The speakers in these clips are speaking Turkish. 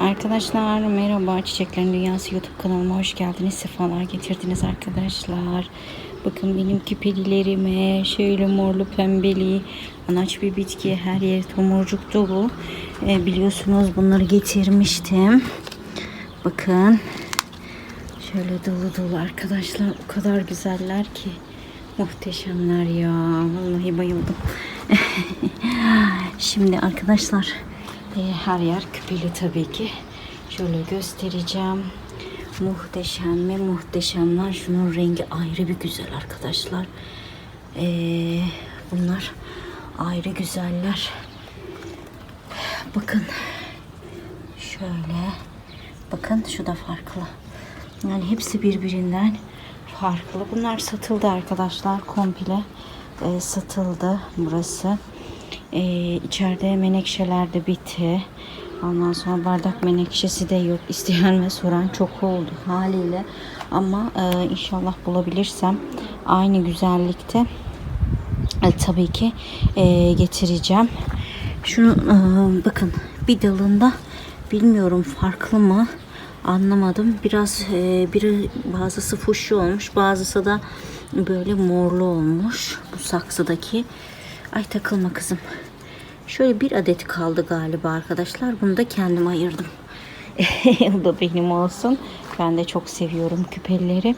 Arkadaşlar merhaba Çiçeklerin Dünyası YouTube kanalıma hoş geldiniz. Sefalar getirdiniz arkadaşlar. Bakın benim küpelilerime şöyle morlu pembeli anaç bir bitki her yer tomurcuk dolu. Ee, biliyorsunuz bunları getirmiştim. Bakın şöyle dolu dolu arkadaşlar o kadar güzeller ki muhteşemler ya. Vallahi bayıldım. Şimdi arkadaşlar e, her yer küpeli tabii ki. Şöyle göstereceğim. Muhteşem mi muhteşemler. Şunun rengi ayrı bir güzel arkadaşlar. E, bunlar ayrı güzeller. Bakın. Şöyle. Bakın şu da farklı. Yani hepsi birbirinden farklı. Bunlar satıldı arkadaşlar. Komple e, satıldı burası. E, içeride menekşeler de bitti. Ondan sonra bardak menekşesi de yok. İsteyen ve soran çok oldu haliyle. Ama e, inşallah bulabilirsem aynı güzellikte e, tabii ki e, getireceğim. Şunu e, bakın bir dalında bilmiyorum farklı mı anlamadım. Biraz e, biri bazısı fuşu olmuş, bazısı da böyle morlu olmuş bu saksıdaki. Ay takılma kızım. Şöyle bir adet kaldı galiba arkadaşlar. Bunu da kendim ayırdım. Bu da benim olsun. Ben de çok seviyorum küpeleri.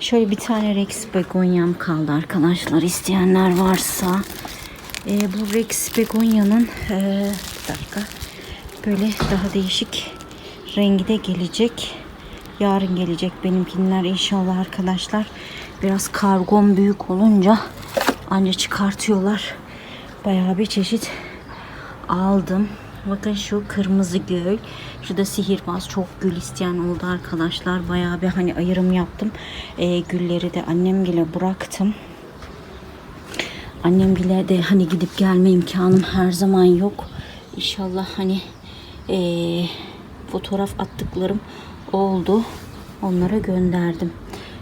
Şöyle bir tane Rex begonyam kaldı arkadaşlar. İsteyenler varsa. Ee, bu Rex begonya'nın ee, bir dakika. Böyle daha değişik rengi de gelecek. Yarın gelecek benimkinler inşallah arkadaşlar. Biraz kargom büyük olunca anca çıkartıyorlar. Bayağı bir çeşit aldım. Bakın şu kırmızı göl. Şurada sihirbaz çok gül isteyen oldu arkadaşlar. Bayağı bir hani ayırım yaptım. Ee, gülleri de annem bile bıraktım. Annem bile de hani gidip gelme imkanım her zaman yok. İnşallah hani ee, fotoğraf attıklarım oldu. Onlara gönderdim.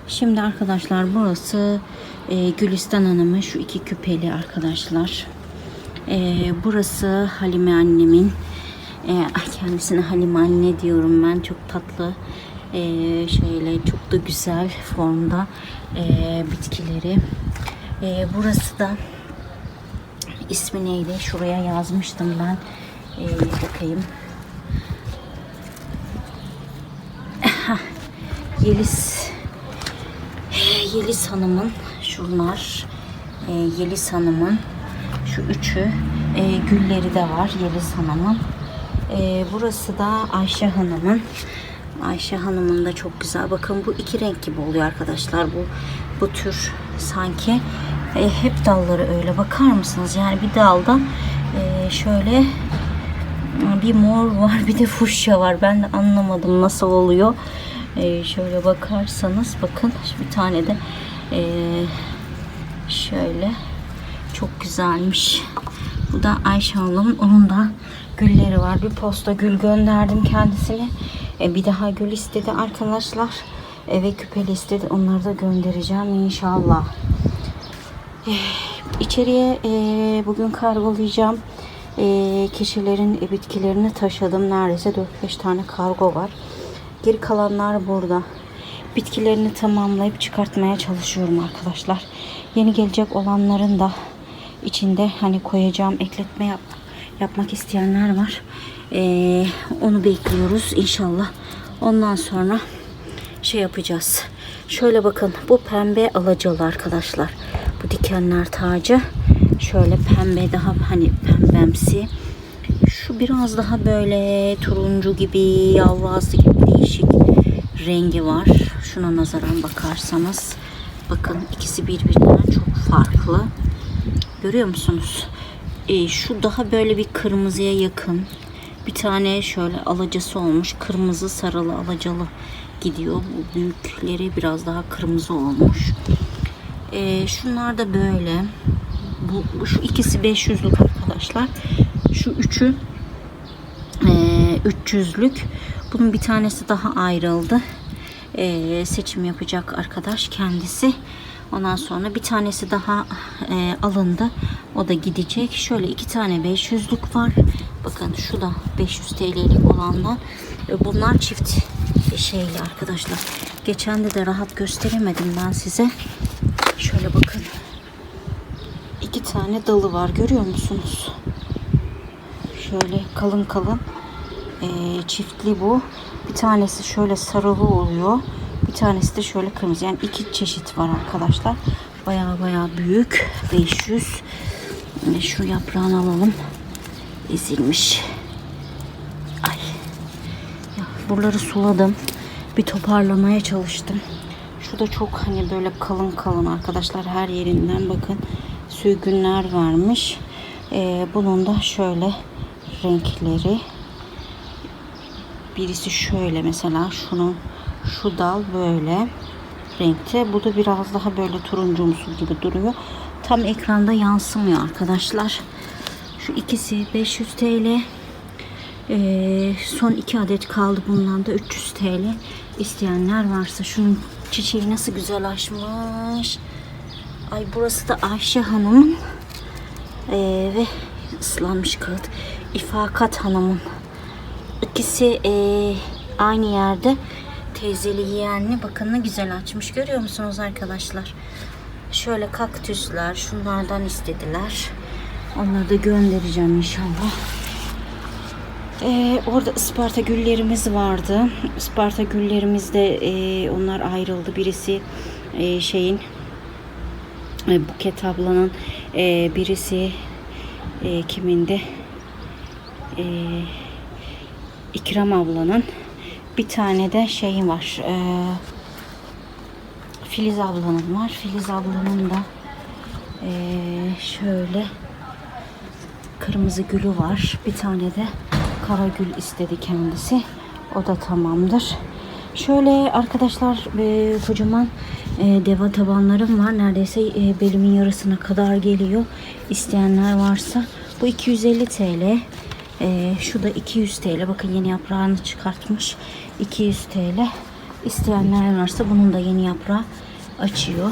Şimdi arkadaşlar burası e, Gülistan Hanım'ın şu iki küpeli arkadaşlar. E, burası Halime annemin. E, kendisine Halime anne diyorum ben. Çok tatlı. E, şöyle çok da güzel formda e, bitkileri. E, burası da ismi neydi? Şuraya yazmıştım ben. E, bakayım. Yeliz Yeliz Hanım'ın şunlar e, Yeliz Hanım'ın şu üçü e, gülleri de var Yeliz Hanım'ın. E, burası da Ayşe Hanım'ın. Ayşe Hanım'ın da çok güzel. Bakın bu iki renk gibi oluyor arkadaşlar. Bu bu tür sanki. E, hep dalları öyle. Bakar mısınız? Yani bir dalda e, şöyle bir mor var bir de fuşya var. Ben de anlamadım nasıl oluyor. Ee, şöyle bakarsanız bakın bir tane de ee, şöyle çok güzelmiş. Bu da Ayşe Hanım'ın onun da gülleri var. Bir posta gül gönderdim kendisine. Ee, bir daha gül istedi arkadaşlar. Eve küpeli istedi. Onları da göndereceğim inşallah. Ee, içeriye ee, bugün kargolayacağım. Ee, kişilerin e, bitkilerini taşıdım. Neredeyse 4-5 tane kargo var. Geri kalanlar burada. Bitkilerini tamamlayıp çıkartmaya çalışıyorum arkadaşlar. Yeni gelecek olanların da içinde hani koyacağım ekletme yap, yapmak isteyenler var. Ee, onu bekliyoruz inşallah. Ondan sonra şey yapacağız. Şöyle bakın bu pembe alacalı arkadaşlar. Bu dikenler tacı. Şöyle pembe daha hani pembemsi. Şu biraz daha böyle turuncu gibi, yavruası gibi değişik rengi var. Şuna nazaran bakarsanız bakın ikisi birbirinden çok farklı. Görüyor musunuz? Ee, şu daha böyle bir kırmızıya yakın. Bir tane şöyle alacası olmuş. Kırmızı sarılı alacalı gidiyor. Bu büyükleri biraz daha kırmızı olmuş. Ee, şunlar da böyle. Bu, şu ikisi 500'lük arkadaşlar. Şu üçü e, 300'lük. Bunun bir tanesi daha ayrıldı. E, seçim yapacak arkadaş kendisi. Ondan sonra bir tanesi daha e, alındı. O da gidecek. Şöyle iki tane 500'lük var. Bakın şu da 500 TL'lik olanlar. E, Bunlar çift şeyli arkadaşlar. Geçen de de rahat gösteremedim ben size. Şöyle bakın. İki tane dalı var. Görüyor musunuz? Şöyle kalın kalın. E, çiftli bu. Bir tanesi şöyle sarılı oluyor. Bir tanesi de şöyle kırmızı. Yani iki çeşit var arkadaşlar. Baya baya büyük. 500. Şimdi şu yaprağını alalım. Ezilmiş. Ay. Ya buraları suladım. Bir toparlamaya çalıştım. Şu da çok hani böyle kalın kalın arkadaşlar her yerinden bakın sürgünler varmış. Ee, bunun da şöyle renkleri. Birisi şöyle mesela şunun şu dal böyle renkte. Bu da biraz daha böyle turuncumsu gibi duruyor. Tam ekranda yansımıyor arkadaşlar. Şu ikisi 500 TL. Ee, son iki adet kaldı bundan da 300 TL. İsteyenler varsa şunun çiçeği nasıl güzel açmış. Ay burası da Ayşe Hanım'ın ee, ve ıslanmış kağıt. İfakat Hanım'ın. İkisi ee, aynı yerde teyzeli yeğenli. Bakın ne güzel açmış. Görüyor musunuz arkadaşlar? Şöyle kaktüsler. Şunlardan istediler. Onları da göndereceğim inşallah. Ee, orada Isparta güllerimiz vardı. Isparta güllerimizde ee, onlar ayrıldı. Birisi ee, şeyin e, Buket ablanın e, birisi e, kimindi? E, İkram ablanın bir tane de şeyi var. E, Filiz ablanın var. Filiz ablanın da e, şöyle kırmızı gülü var. Bir tane de kara gül istedi kendisi. O da tamamdır. Şöyle arkadaşlar e, kocaman e, deva tabanlarım var. Neredeyse e, belimin yarısına kadar geliyor. İsteyenler varsa bu 250 TL. E, şu da 200 TL. Bakın yeni yaprağını çıkartmış. 200 TL. İsteyenler varsa bunun da yeni yaprağı açıyor.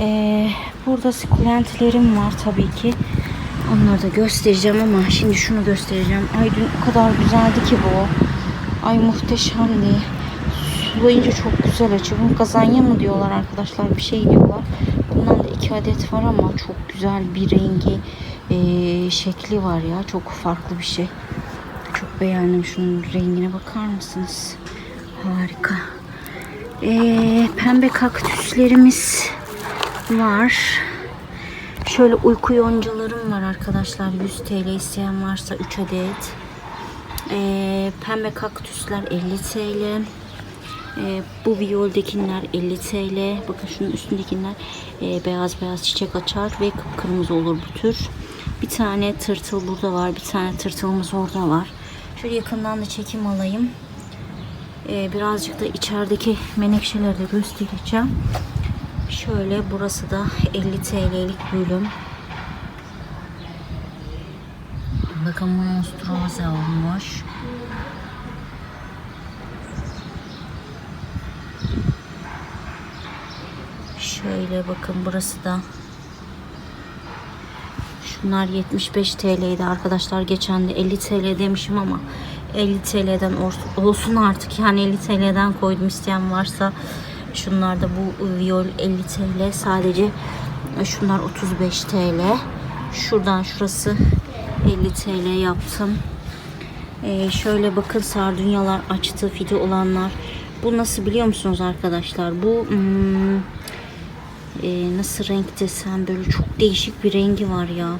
E, burada sukulentlerim var tabii ki. Onları da göstereceğim ama şimdi şunu göstereceğim. Ay dün o kadar güzeldi ki bu. Ay muhteşemdi. Sulayınca çok güzel açıyor. Bunu kazanya mı diyorlar arkadaşlar bir şey diyorlar. Bundan da iki adet var ama çok güzel bir rengi eee, şekli var ya. Çok farklı bir şey. Çok beğendim şunun rengine bakar mısınız? Harika. Eee, pembe kaktüslerimiz var. Şöyle uyku yoncalarım var arkadaşlar. 100 TL isteyen varsa 3 adet. Ee, pembe kaktüsler 50 TL. Ee, bu viyoldekiler 50 TL. Bakın şunun üstündekiler e, beyaz beyaz çiçek açar ve kıpkırmızı olur bu tür. Bir tane tırtıl burada var. Bir tane tırtılımız orada var. Şöyle yakından da çekim alayım. Ee, birazcık da içerideki menekşeleri de göstereceğim. Şöyle burası da 50 TL'lik bölüm. Bakın monstrose olmuş. Şöyle bakın burası da Şunlar 75 TL'ydi arkadaşlar. Geçen de 50 TL demişim ama 50 TL'den olsun artık. Yani 50 TL'den koydum isteyen varsa. Şunlar da bu viyol 50 TL. Sadece şunlar 35 TL. Şuradan şurası 50 TL yaptım. Ee, şöyle bakın sardunyalar açtı fide olanlar. Bu nasıl biliyor musunuz arkadaşlar? Bu hmm, e, nasıl renk desem böyle çok değişik bir rengi var ya.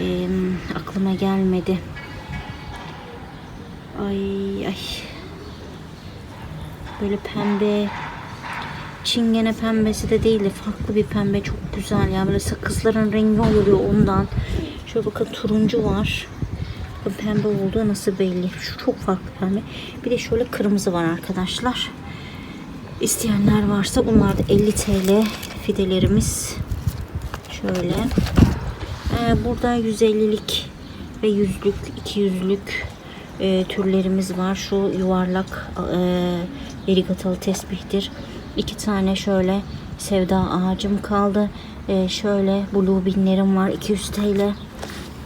E, aklıma gelmedi. Ay ay. Böyle pembe. Çingene pembesi de değil de farklı bir pembe çok güzel ya. Böyle sakızların rengi oluyor ondan. Şöyle bakın turuncu var. Bakın pembe olduğu nasıl belli. Şu çok farklı pembe. Bir de şöyle kırmızı var arkadaşlar. İsteyenler varsa bunlar da 50 TL fidelerimiz. Şöyle. Ee, burada 150'lik ve 100'lük, 200'lük e, türlerimiz var. Şu yuvarlak e, verigatalı tesbihtir. İki tane şöyle sevda ağacım kaldı. Ee, şöyle blue binlerim var 200 TL.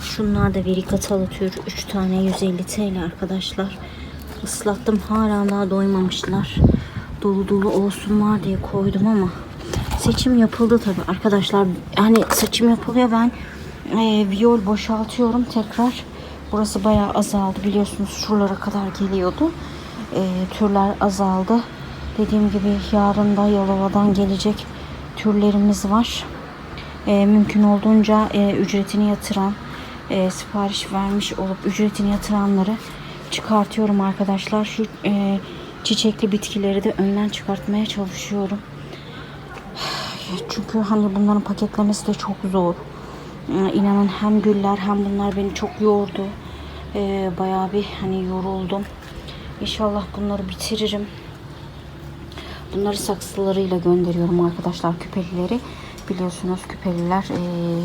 Şunlar da verikatalı tür 3 tane 150 TL arkadaşlar. Islattım hala daha doymamışlar. Dolu dolu olsunlar diye koydum ama seçim yapıldı tabi arkadaşlar. Yani seçim yapılıyor ben e, viyol boşaltıyorum tekrar. Burası bayağı azaldı biliyorsunuz şuralara kadar geliyordu. E, türler azaldı. Dediğim gibi yarın da Yalova'dan gelecek türlerimiz var. E, mümkün olduğunca e, ücretini yatıran, e, sipariş vermiş olup ücretini yatıranları çıkartıyorum arkadaşlar. Şu e, çiçekli bitkileri de önden çıkartmaya çalışıyorum. Çünkü hani bunların paketlemesi de çok zor. Ee, İnanın hem güller hem bunlar beni çok yordu. Ee, bayağı bir hani yoruldum. İnşallah bunları bitiririm. Bunları saksılarıyla gönderiyorum arkadaşlar küpelileri. Biliyorsunuz küpeliler eee,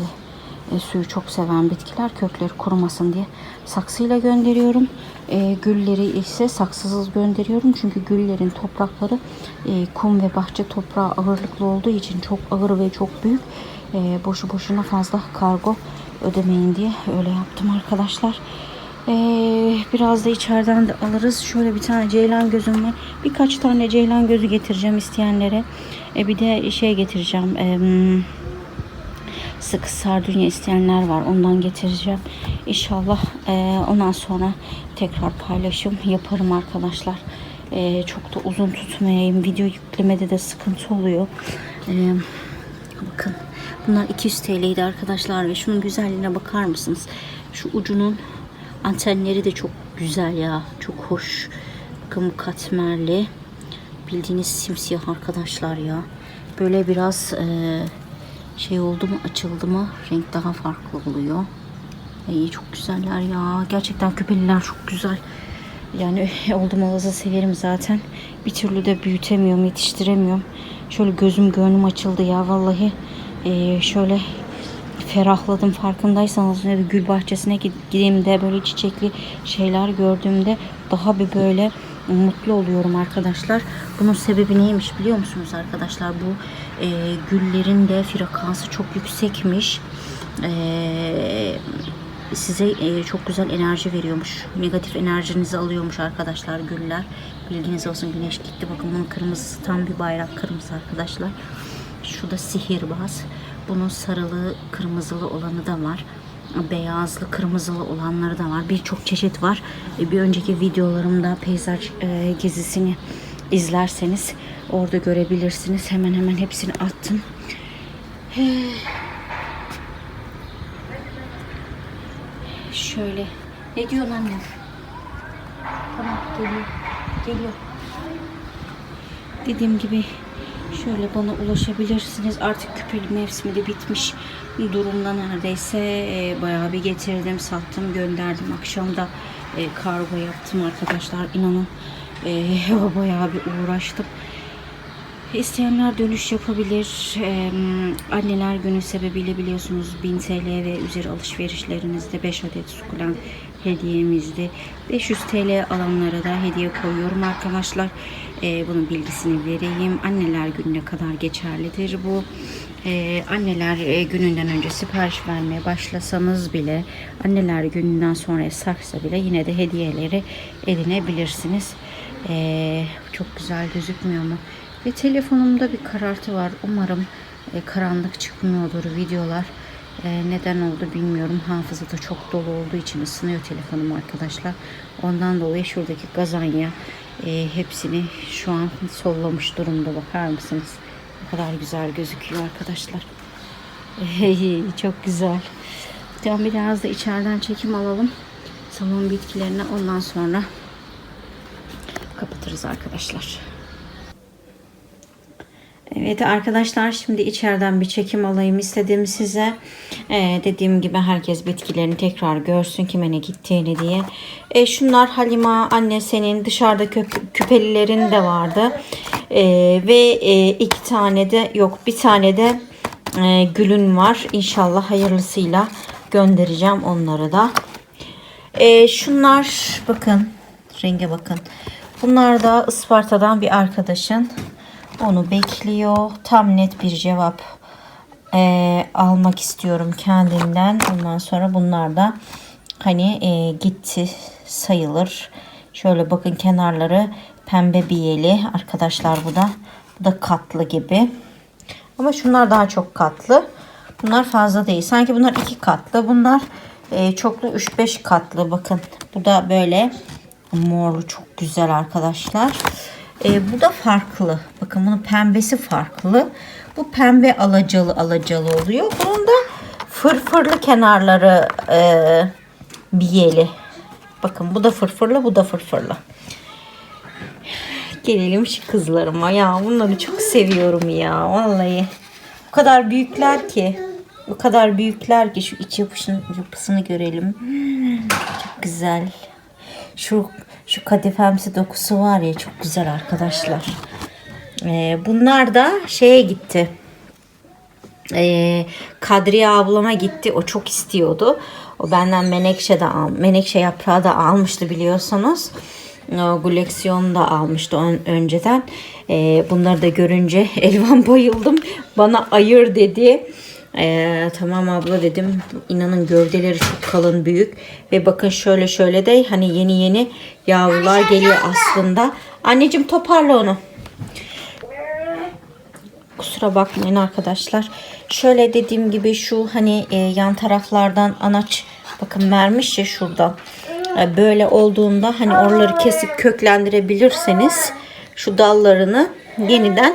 e, suyu çok seven bitkiler. Kökleri kurumasın diye saksıyla gönderiyorum. Eee, gülleri ise saksısız gönderiyorum. Çünkü güllerin toprakları eee, kum ve bahçe toprağı ağırlıklı olduğu için çok ağır ve çok büyük. Eee, boşu boşuna fazla kargo ödemeyin diye öyle yaptım arkadaşlar. Ee, biraz da içeriden de alırız. Şöyle bir tane ceylan gözüm var. Birkaç tane ceylan gözü getireceğim isteyenlere. Ee, bir de şey getireceğim. Ee, sık sardunya isteyenler var. Ondan getireceğim. İnşallah ee, ondan sonra tekrar paylaşım yaparım arkadaşlar. Ee, çok da uzun tutmayayım. Video yüklemede de sıkıntı oluyor. Ee, bakın. Bunlar 200 TL'ydi arkadaşlar ve şunun güzelliğine bakar mısınız? Şu ucunun Antenleri de çok güzel ya. Çok hoş. Bakın bu katmerli. Bildiğiniz simsiyah arkadaşlar ya. Böyle biraz e, şey oldu mu açıldı mı renk daha farklı oluyor. İyi çok güzeller ya. Gerçekten küpeliler çok güzel. Yani oldum olası severim zaten. Bir türlü de büyütemiyorum, yetiştiremiyorum. Şöyle gözüm gönlüm açıldı ya vallahi. E, şöyle ferahladım farkındaysanız gül bahçesine gideyim böyle çiçekli şeyler gördüğümde daha bir böyle mutlu oluyorum arkadaşlar. Bunun sebebi neymiş biliyor musunuz arkadaşlar? Bu e, güllerin de frekansı çok yüksekmiş. E, size e, çok güzel enerji veriyormuş. Negatif enerjinizi alıyormuş arkadaşlar güller. Bilginiz olsun güneş gitti. Bakın bunun kırmızısı tam bir bayrak kırmızı arkadaşlar. Şu da sihirbaz. Bunun sarılı, kırmızılı olanı da var. Beyazlı, kırmızılı olanları da var. Birçok çeşit var. E, bir önceki videolarımda peyzaj e, gezisini izlerseniz orada görebilirsiniz. Hemen hemen hepsini attım. Şöyle. Ne diyorsun anne? Tamam geliyor. Geliyor. Dediğim gibi Şöyle bana ulaşabilirsiniz. Artık küpeli mevsimi de bitmiş durumda neredeyse. E, bayağı bir getirdim, sattım, gönderdim. Akşam da e, kargo yaptım arkadaşlar. İnanın e, bayağı bir uğraştım. İsteyenler dönüş yapabilir. Ee, anneler günü sebebiyle biliyorsunuz 1000 TL ve üzeri alışverişlerinizde 5 adet sukulen hediyemizdi. 500 TL alanlara da hediye koyuyorum arkadaşlar. Ee, bunun bilgisini vereyim. Anneler gününe kadar geçerlidir bu. Ee, anneler gününden önce sipariş vermeye başlasanız bile anneler gününden sonra sarksa bile yine de hediyeleri edinebilirsiniz. Ee, çok güzel gözükmüyor mu? Ve telefonumda bir karartı var. Umarım e, karanlık çıkmıyordur videolar. E, neden oldu bilmiyorum. Hafızada çok dolu olduğu için ısınıyor telefonum arkadaşlar. Ondan dolayı şuradaki gazanya e, hepsini şu an sollamış durumda. Bakar mısınız? Ne kadar güzel gözüküyor arkadaşlar. çok güzel. Tamam biraz da içeriden çekim alalım. Salon bitkilerine ondan sonra kapatırız arkadaşlar. Evet arkadaşlar şimdi içeriden bir çekim alayım istedim size. Ee, dediğim gibi herkes bitkilerini tekrar görsün kime ne gittiğini diye. Ee, şunlar Halima anne senin dışarıda köp küpelilerin de vardı. Ee, ve e, iki tane de yok bir tane de e, gülün var. İnşallah hayırlısıyla göndereceğim onları da. Ee, şunlar bakın renge bakın. Bunlar da Isparta'dan bir arkadaşın. Onu bekliyor. Tam net bir cevap e, almak istiyorum kendinden. Ondan sonra bunlar da hani e, gitti sayılır. Şöyle bakın kenarları pembe biyeli arkadaşlar bu da. Bu da katlı gibi. Ama şunlar daha çok katlı. Bunlar fazla değil. Sanki bunlar iki katlı. Bunlar e, çoklu 3-5 katlı. Bakın bu da böyle morlu çok güzel arkadaşlar. E, bu da farklı. Bakın bunun pembesi farklı. Bu pembe alacalı alacalı oluyor. Bunun da fırfırlı kenarları e, biyeli. Bakın bu da fırfırlı bu da fırfırlı. Gelelim şu kızlarıma. Ya bunları çok seviyorum ya. Vallahi. O kadar büyükler ki. O kadar büyükler ki şu iç yapışın, yapısını görelim. Çok güzel. Şu şu kadifemsi dokusu var ya çok güzel arkadaşlar. Ee, bunlar da şeye gitti. Ee, Kadriye ablama gitti. O çok istiyordu. O benden menekşe de al, menekşe yaprağı da almıştı biliyorsunuz. O koleksiyonu da almıştı ön- önceden. Ee, bunları da görünce Elvan bayıldım. Bana ayır dedi. Ee, tamam abla dedim. İnanın gövdeleri çok kalın büyük. Ve bakın şöyle şöyle de hani yeni yeni yavrular geliyor aslında. Anneciğim toparla onu. Kusura bakmayın arkadaşlar. Şöyle dediğim gibi şu hani e, yan taraflardan anaç bakın vermiş ya şurada. E, böyle olduğunda hani oraları kesip köklendirebilirseniz şu dallarını yeniden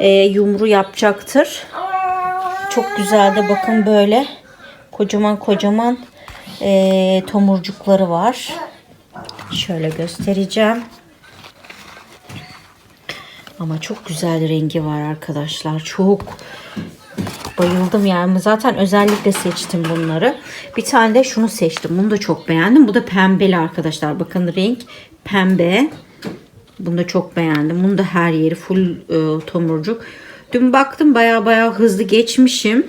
e, yumru yapacaktır. Çok güzel de bakın böyle kocaman kocaman e, tomurcukları var. Şöyle göstereceğim. Ama çok güzel rengi var arkadaşlar. Çok bayıldım yani. Zaten özellikle seçtim bunları. Bir tane de şunu seçtim. Bunu da çok beğendim. Bu da pembeli arkadaşlar. Bakın renk pembe. Bunu da çok beğendim. Bunu da her yeri full e, tomurcuk. Dün baktım baya baya hızlı geçmişim.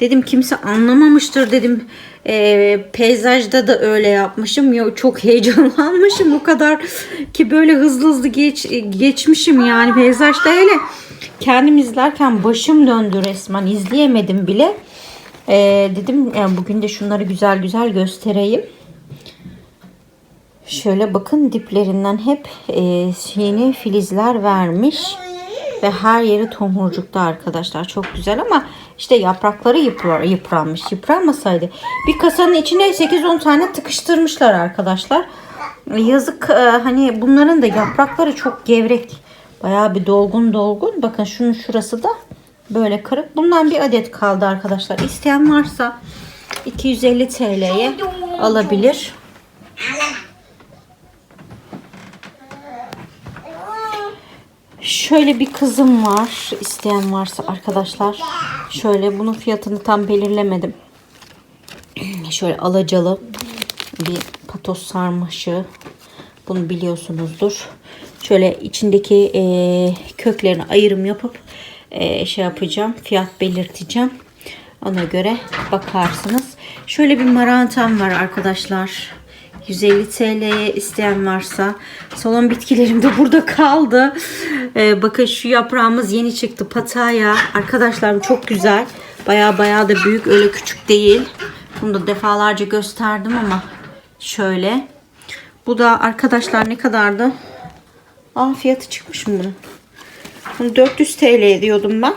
Dedim kimse anlamamıştır dedim. E, peyzajda da öyle yapmışım. Ya çok heyecanlanmışım o kadar ki böyle hızlı hızlı geç geçmişim yani peyzajda hele kendim izlerken başım döndü resmen izleyemedim bile. E, dedim yani bugün de şunları güzel güzel göstereyim. Şöyle bakın diplerinden hep e, yeni filizler vermiş. Ve her yeri tomurcukta arkadaşlar. Çok güzel ama işte yaprakları yıprar, yıpranmış. Yıpranmasaydı. Bir kasanın içine 8-10 tane tıkıştırmışlar arkadaşlar. Yazık e, hani bunların da yaprakları çok gevrek. Bayağı bir dolgun dolgun. Bakın şunun şurası da böyle kırık. Bundan bir adet kaldı arkadaşlar. İsteyen varsa 250 TL'ye alabilir. Şöyle bir kızım var. İsteyen varsa arkadaşlar. Şöyle bunun fiyatını tam belirlemedim. Şöyle alacalı bir patos sarmaşı. Bunu biliyorsunuzdur. Şöyle içindeki e, köklerini ayrım yapıp e, şey yapacağım. Fiyat belirteceğim. Ona göre bakarsınız. Şöyle bir marantam var arkadaşlar. 150 TL'ye isteyen varsa salon bitkilerim de burada kaldı. Ee, bakın şu yaprağımız yeni çıktı. Pataya. Arkadaşlar çok güzel. Baya baya da büyük. Öyle küçük değil. Bunu da defalarca gösterdim ama şöyle. Bu da arkadaşlar ne kadardı? Aa fiyatı çıkmış mı bunun? Bunu 400 TL diyordum ben.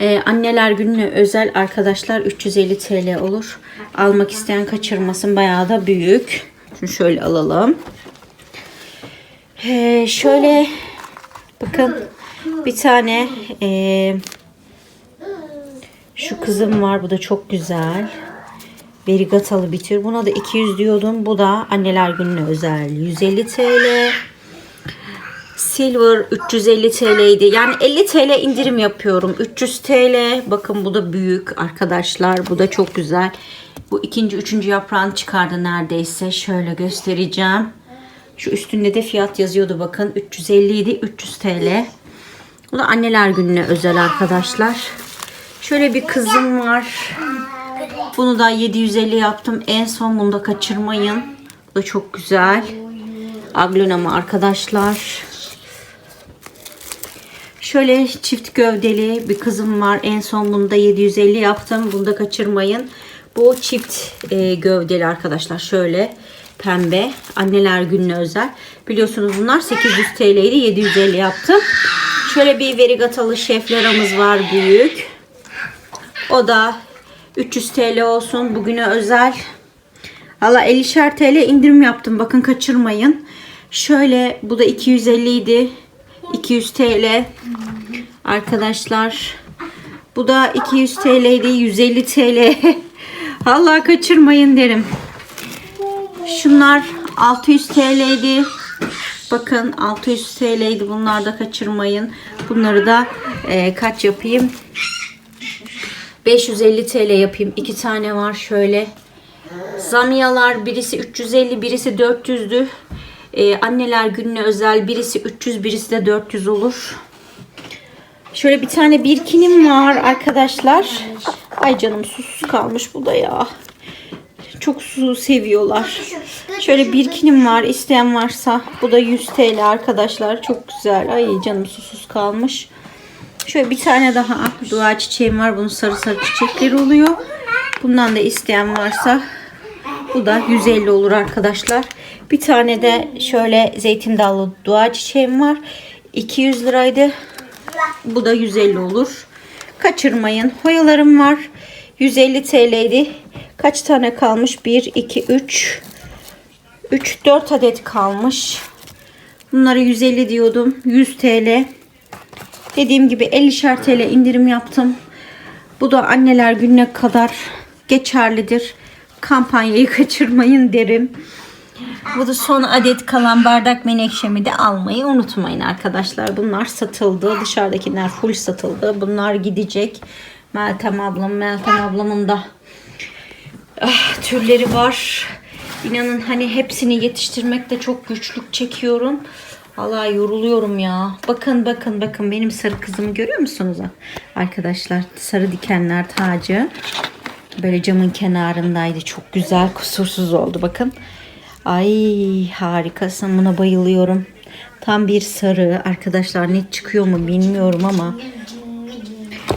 Ee, anneler gününe özel arkadaşlar 350 TL olur. Almak isteyen kaçırmasın. Bayağı da büyük. Şunu şöyle alalım. Ee, şöyle bakın bir tane ee, şu kızım var. Bu da çok güzel. Verigatalı bir tür. Buna da 200 diyordum. Bu da anneler gününe özel 150 TL. Silver 350 TL'ydi. Yani 50 TL indirim yapıyorum. 300 TL. Bakın bu da büyük arkadaşlar. Bu da çok güzel. Bu ikinci, üçüncü yaprağını çıkardı neredeyse. Şöyle göstereceğim. Şu üstünde de fiyat yazıyordu bakın. 350 idi. 300 TL. Bu da anneler gününe özel arkadaşlar. Şöyle bir kızım var. Bunu da 750 yaptım. En son bunu da kaçırmayın. Bu da çok güzel. Aglonema arkadaşlar. Şöyle çift gövdeli bir kızım var. En son bunda 750 yaptım. Bunu da kaçırmayın. Bu çift e, gövdeli arkadaşlar. Şöyle pembe. Anneler gününe özel. Biliyorsunuz bunlar 800 TL'ydi. 750 yaptım. Şöyle bir verigatalı şefleramız var büyük. O da 300 TL olsun. Bugüne özel. Valla 50'şer TL indirim yaptım. Bakın kaçırmayın. Şöyle bu da 250 idi. 200 TL. Arkadaşlar. Bu da 200 TL'ydi. 150 TL. Allah kaçırmayın derim. Şunlar 600 TL'ydi. Bakın 600 TL'ydi. Bunlar da kaçırmayın. Bunları da e, kaç yapayım? 550 TL yapayım. İki tane var şöyle. Zamiyalar birisi 350 birisi 400'dü. Ee, anneler gününe özel birisi 300 birisi de 400 olur. Şöyle bir tane birkinim var arkadaşlar. Ay canım susuz kalmış bu da ya. Çok su seviyorlar. Şöyle birkinim var. isteyen varsa bu da 100 TL arkadaşlar. Çok güzel. Ay canım susuz kalmış. Şöyle bir tane daha dua çiçeğim var. Bunun sarı sarı çiçekleri oluyor. Bundan da isteyen varsa bu da 150 olur arkadaşlar. Bir tane de şöyle zeytin dallı dua çiçeğim var. 200 liraydı. Bu da 150 olur. Kaçırmayın. Hoyalarım var. 150 TL'ydi. Kaç tane kalmış? 1, 2, 3. 3, 4 adet kalmış. Bunları 150 diyordum. 100 TL. Dediğim gibi 50'şer TL indirim yaptım. Bu da anneler gününe kadar geçerlidir. Kampanyayı kaçırmayın derim. Bu da son adet kalan bardak menekşemi de almayı unutmayın arkadaşlar. Bunlar satıldı. Dışarıdakiler full satıldı. Bunlar gidecek. Meltem ablam, Meltem ablamın da ah, türleri var. İnanın hani hepsini yetiştirmekte çok güçlük çekiyorum. Allah yoruluyorum ya. Bakın bakın bakın benim sarı kızımı görüyor musunuz? Arkadaşlar sarı dikenler tacı. Böyle camın kenarındaydı. Çok güzel kusursuz oldu bakın. Ay harikasın buna bayılıyorum. Tam bir sarı. Arkadaşlar net çıkıyor mu bilmiyorum ama.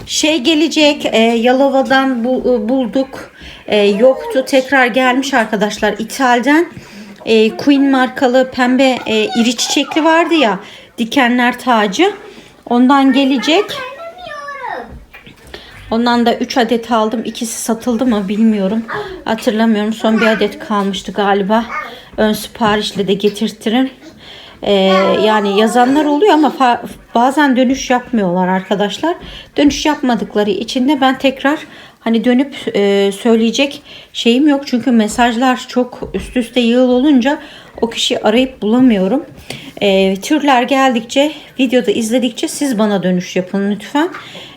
Şey gelecek e, Yalova'dan bu, bulduk. E, yoktu tekrar gelmiş arkadaşlar İthal'den. E, Queen markalı pembe e, iri çiçekli vardı ya dikenler tacı. Ondan gelecek. Ondan da 3 adet aldım. İkisi satıldı mı bilmiyorum. Hatırlamıyorum. Son bir adet kalmıştı galiba. Ön siparişle de getirtirim. Ee, yani yazanlar oluyor ama bazen dönüş yapmıyorlar arkadaşlar. Dönüş yapmadıkları için de ben tekrar hani dönüp e, söyleyecek şeyim yok. Çünkü mesajlar çok üst üste yığıl olunca o kişiyi arayıp bulamıyorum. E, türler geldikçe videoda izledikçe siz bana dönüş yapın lütfen.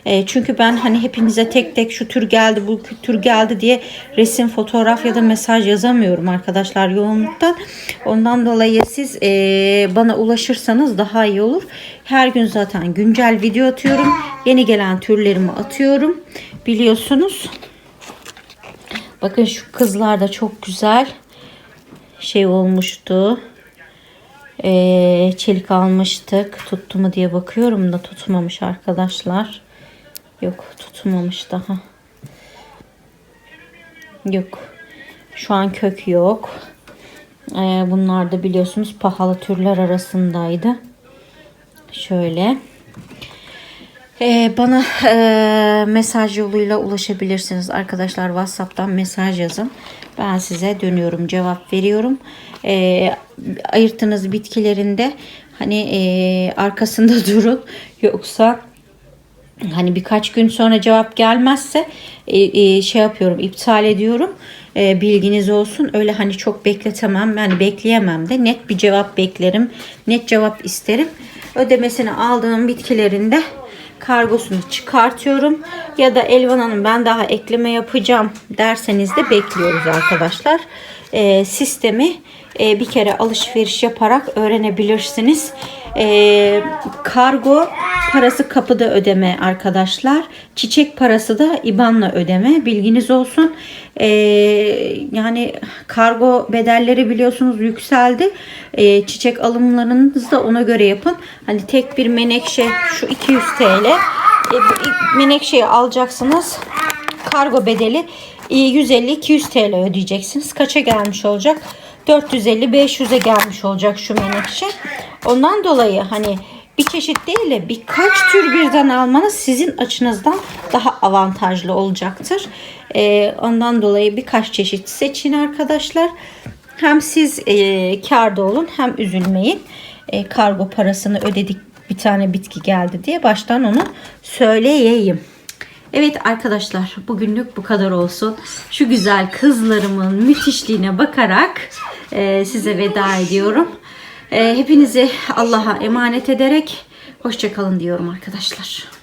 E, çünkü ben hani hepinize tek tek şu tür geldi bu tür geldi diye resim fotoğraf ya da mesaj yazamıyorum arkadaşlar yoğunluktan. Ondan dolayı siz e, bana ulaşırsanız daha iyi olur. Her gün zaten güncel video atıyorum. Yeni gelen türlerimi atıyorum. Biliyorsunuz. Bakın şu kızlar da çok güzel şey olmuştu. Ee, çelik almıştık. Tuttu mu diye bakıyorum da tutmamış arkadaşlar. Yok tutmamış daha. Yok. Şu an kök yok. Ee, bunlar da biliyorsunuz pahalı türler arasındaydı. Şöyle. Ee, bana e, mesaj yoluyla ulaşabilirsiniz arkadaşlar. WhatsApp'tan mesaj yazın. Ben size dönüyorum, cevap veriyorum. Ee, ayırttığınız bitkilerinde hani e, arkasında durun. Yoksa hani birkaç gün sonra cevap gelmezse e, e, şey yapıyorum, iptal ediyorum. E, bilginiz olsun. Öyle hani çok bekletemem. Yani bekleyemem de net bir cevap beklerim. Net cevap isterim. Ödemesini aldığım bitkilerinde kargosunu çıkartıyorum. Ya da Elvan Hanım ben daha ekleme yapacağım derseniz de bekliyoruz arkadaşlar. e, sistemi e, bir kere alışveriş yaparak öğrenebilirsiniz. E, kargo parası kapıda ödeme arkadaşlar. Çiçek parası da IBAN'la ödeme. Bilginiz olsun. E, yani kargo bedelleri biliyorsunuz yükseldi. E, çiçek alımlarınızı da ona göre yapın. Hani tek bir menekşe şu 200 TL. E, menekşeyi alacaksınız. Kargo bedeli e, 150-200 TL ödeyeceksiniz. Kaça gelmiş olacak? 450-500'e gelmiş olacak şu menekşe. Ondan dolayı hani bir çeşit değil de birkaç tür birden almanız sizin açınızdan daha avantajlı olacaktır. E, ondan dolayı birkaç çeşit seçin arkadaşlar. Hem siz e, karda olun hem üzülmeyin. E, kargo parasını ödedik bir tane bitki geldi diye baştan onu söyleyeyim. Evet arkadaşlar bugünlük bu kadar olsun. Şu güzel kızlarımın müthişliğine bakarak e, size veda ediyorum. E, hepinizi Allah'a emanet ederek hoşçakalın diyorum arkadaşlar.